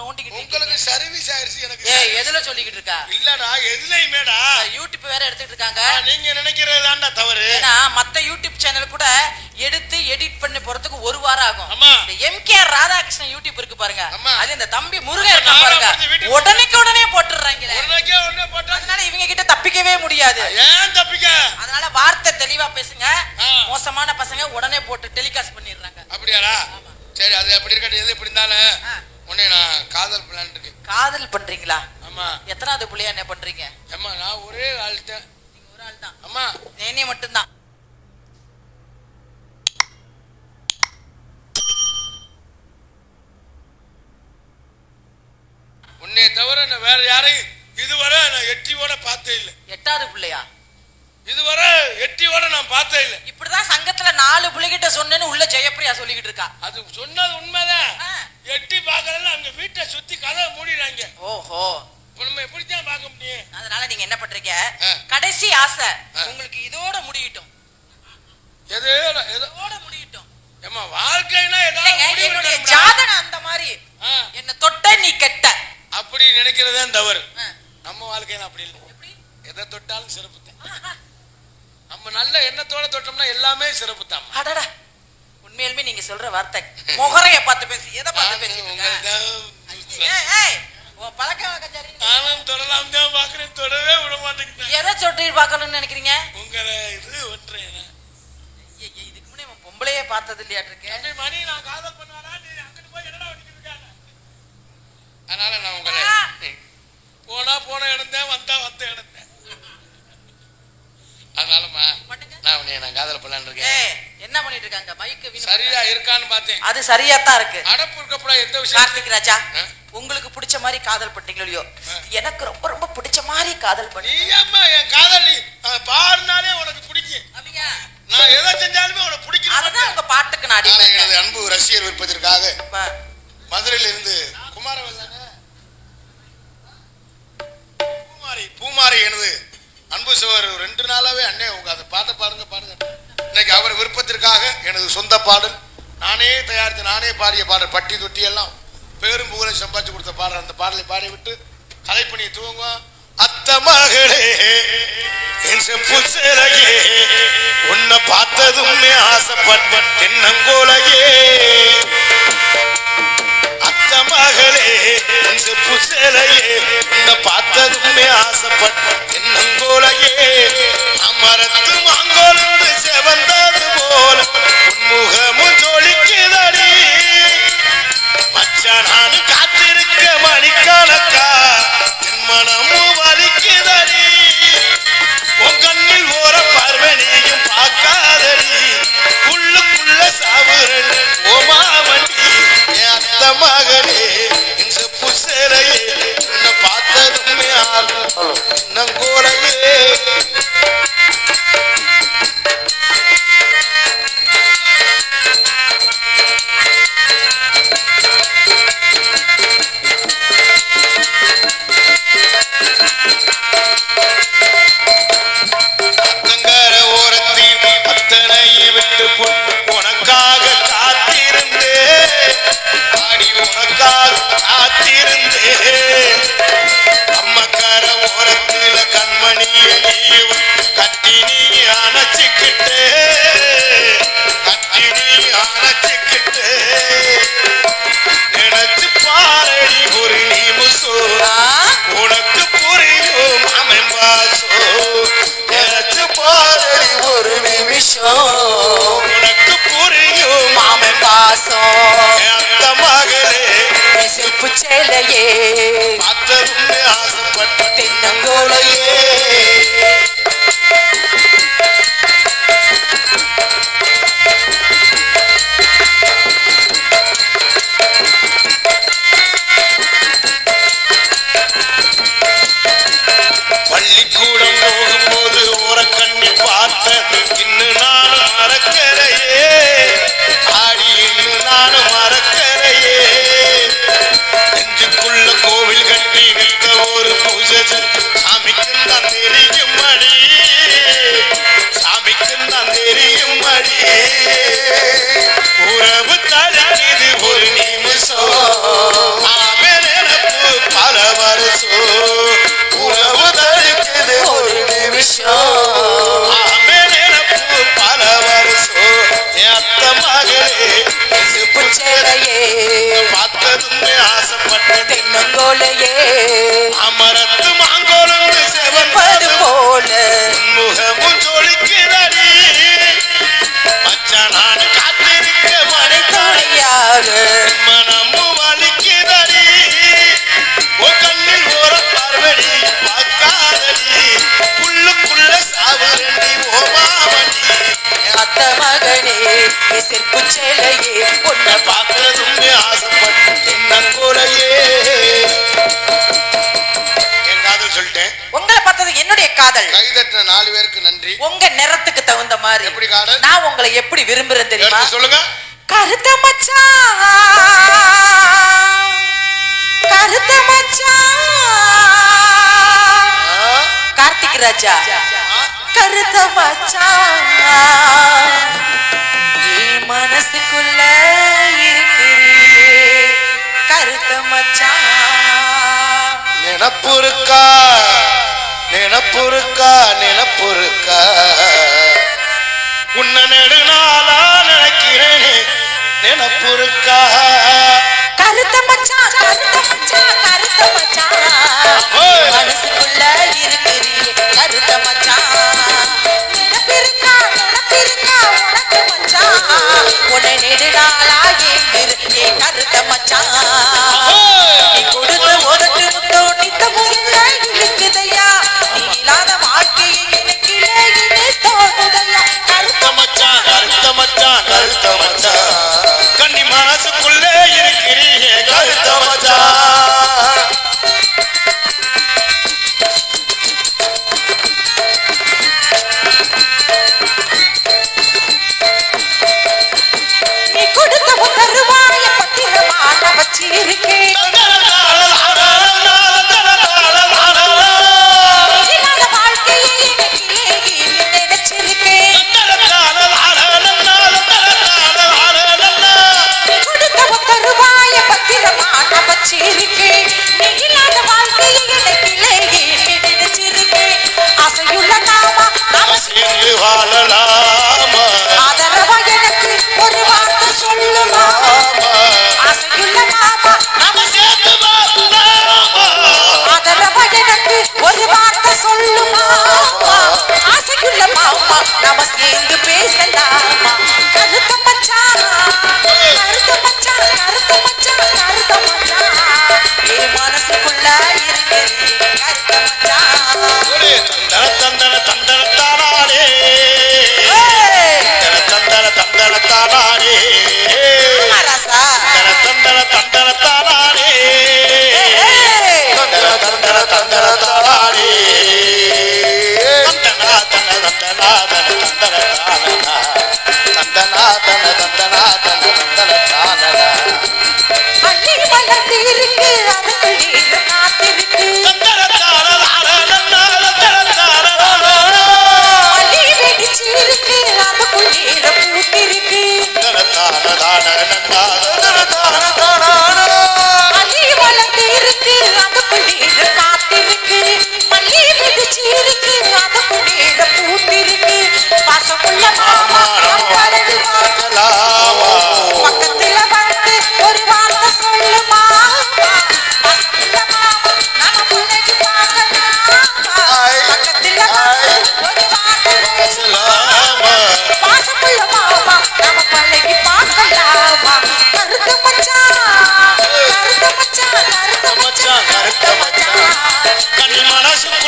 நோண்டிக்கிட்டு உங்களுக்கு? சர்வீஸ் ஆயிருச்சு எனக்கு ஏய். எதுல சொல்லிக்கிட்டு இருக்கா? இல்லடா எதுலையுமேடா? யூடியூப் வேற எடுத்துட்டு இருக்காங்க. நீங்க நினைக்கிறது தான்டா தவறு. ஏன்னா மத்த யூடியூப் சேனல் கூட எடுத்து எடிட் பண்ணி போறதுக்கு ஒரு வாரம் ஆகும். இந்த எம்கேஆர் ராதாகிருஷ்ணன் யூடியூப் இருக்கு பாருங்க. அது இந்த தம்பி முருகன் இருக்கான் நாலா பாருங்க. உடனேக்கு உடனே போட்டுறாங்களே உடனே உடனே போட்டா அதனால இவங்க கிட்ட தப்பிக்கவே முடியாது. ஏன் தப்பிக்க? அதனால வார்த்தை தெளிவா பேசுங்க. மோசமான பசங்க உடனே போட்டு டெலிகாஸ்ட் பண்ணிடுறாங்க. அப்படியாடா? சரி அது எப்படி இருக்கட்டும் எது எப்படி இருந்தாலும். நான் காதல் இருக்கு காதல் பண்றீங்களா? ஆமா. எத்தனாவது புள்ளையா என்ன பண்றீங்க? அம்மா நான் ஒரே ஆள் தான் நீங்க ஒரு ஆள் தான் நேனே மட்டும்தான் உன்னை தவிர நான் வேற யாரையும் இதுவரை நான் எட்டியோட பார்த்தே இல்லை. எட்டாவது புள்ளையா? இதுவரை எட்டியோட நான் பார்த்தே இல்லை. இப்படிதான் சங்கத்துல நாலு புள்ளைகிட்ட சொன்னேன்னு உள்ள ஜெயப்பிரியா சொல்லிக்கிட்டு இருக்கா. அது சொன்னது உண்மைதான். எட்டி பார்க்கறதுல அங்க வீட்டை சுத்தி கதவை மூடிடுறாங்க. ஓஹோ. இப்ப நம்ம எப்படித்தான் பார்க்க முடியும்? அதனால நீங்க என்ன பண்றீங்க. கடைசி ஆசை. உங்களுக்கு இதோட முடியட்டும். எது இதோட முடியட்டும். ஏமா வாழ்க்கைனா ஏதாவது என்னுடைய. ஜாதகம் அந்த மாதிரி. என்ன தொட்ட நீ கெட்ட. அப்படி நினைக்கிறதுதான் தவறு. நம்ம வாழ்க்கையில அப்படி இல்லை. எப்படி? எதை தொட்டாலும் சிறப்பு தான் நம்ம நல்ல எண்ணத்தோட தொட்டோம்னா எல்லாமே சிறப்பு தான் உண்மையிலுமே நீங்க சொல்ற வார்த்தை முகரைய பார்த்து பேசி எதை பார்த்து உன் பழக்க. நானும் தொடலாம் தான் பாக்குறேன் தொடவே விட மாட்டேங்கிறேன் எதை சொட்டு பார்க்கணும்னு நினைக்கிறீங்க? உங்களை இது ஐயே, இதுக்கு முன்னே பொம்பளையே பார்த்தது இல்லையாட்டு இருக்கேன் மணி நான் காதல் பண்ணுவாரா நீ அங்கிட்டு போய் என்னடா பண்ணிக்கிட்டு இருக்காங்க அதனால நான் உங்களை. போனா போன இடம் தான் வந்தா வந்த இடம் தான் அதனாலமா நான் காதல் பண்ணலான்னு இருக்கேன். என்ன பண்ணிட்டு இருக்காங்க? மைக்கு சரியா இருக்கான்னு பார்த்தேன். அது சரியா தான் இருக்கு. அடப்பு இருக்கப்படா எந்த விஷயம்? கார்த்திக் ராஜா ஆ? உங்களுக்கு பிடிச்ச மாதிரி காதல் பண்ணீங்களோ இல்லையோ? எனக்கு ரொம்ப ரொம்ப பிடிச்ச மாதிரி காதல் பண்ணி என் காதல் நீ பாடினாலே உனக்கு பிடிக்கும். நான் எதை செஞ்சாலுமே உனக்கு பிடிக்கும் அதுதான் உங்க பாட்டுக்கு நான் அடிமை எனது அன்பு ரசிகர் விருப்பத்திற்காக இப்ப மதுரையில இருந்து தானே? பூமாரி பூமாரி எனது அன்பு சிவர் ரெண்டு நாளாவே அண்ணே உங்க அந்த பாட்டை பாருங்க பாருங்க. இன்னைக்கு அவர் விருப்பத்திற்காக எனது சொந்த பாடல் நானே தயாரித்து நானே பாடிய பாடல் பட்டி தொட்டி எல்லாம் பேரும் புகழை சம்பாதிச்சு கொடுத்த பாடல் அந்த பாடலை பாடிவிட்டு கலைப்பணியை துவங்குவோம். அத்த மகளே என் செப்பு உன்னை பார்த்ததுமே ஆசைப்பட்ட தென்னங்கோலையே. அத்த மகளே என் செப்பு சிலையே மறக்கலையே ஆடி இன்னும் நானும் மறக்கலையே நெஞ்சுக்குள்ள கோவில் கட்டி நிற்க ஒரு பூஜை அமைக்கும் தந்தை போலயே. அமரத்து மாங்கோலந்து செவப்பது போல. முகமும் ஜொலிக்குதடி மச்சான் நான் காத்திருக்க மனைத்தாய் துணையாக மனமும் வலிக்குதடி ஓ கண்ணில் ஒரு பார்வடி பார்க்காதடி உள்ளுக்குள்ள சாவரண்டி ஓமாவண்டி அத்த மகனே செப்பு சேலையே உன்னை பார்க்கறதும் ஆசைப்பட்டு என்ன சொல்லிட்டேன் உங்களை பார்த்தது என்னுடைய காதல். கைதட்டின நாலு பேருக்கு நன்றி. உங்க நிறத்துக்கு தகுந்த மாதிரி. எப்படி காதல்? நான் உங்களை எப்படி விரும்புறேன் தெரியுமா? சொல்லுங்க. கருத்த மச்சான். கருத்த மச்சான். ஆ? கார்த்திக் ராஜா? கருத்த மச்சான். மனசுக்குள்ள நினப்புருக்கா நினப்புருக்கா நினப்புருக்கா உன்னை நெடுநாளா நினைக்கிறேனே. நினப்புருக்கா கருத்த மச்சான் கருத்த மச்சான். மச்சான் கருத்த மச்சான் கண்ணி மனசுக்குள்ள நான் நீ இல்லாத வாழ்க்கையை எனக்கு நினைச்சிருக்கேன் ஆசையுள்ள நாமா நாம சேர்ந்து வாழலாமா. தந்தன தந்தனத்தானாரே தந்தன தந்தனத்தானாரே தந்தன தந்தனத்தானாரே தந்தன தந்தன தந்தனத்தானாரே தந்தன தந்தன தந்தன தந்தன Palacio.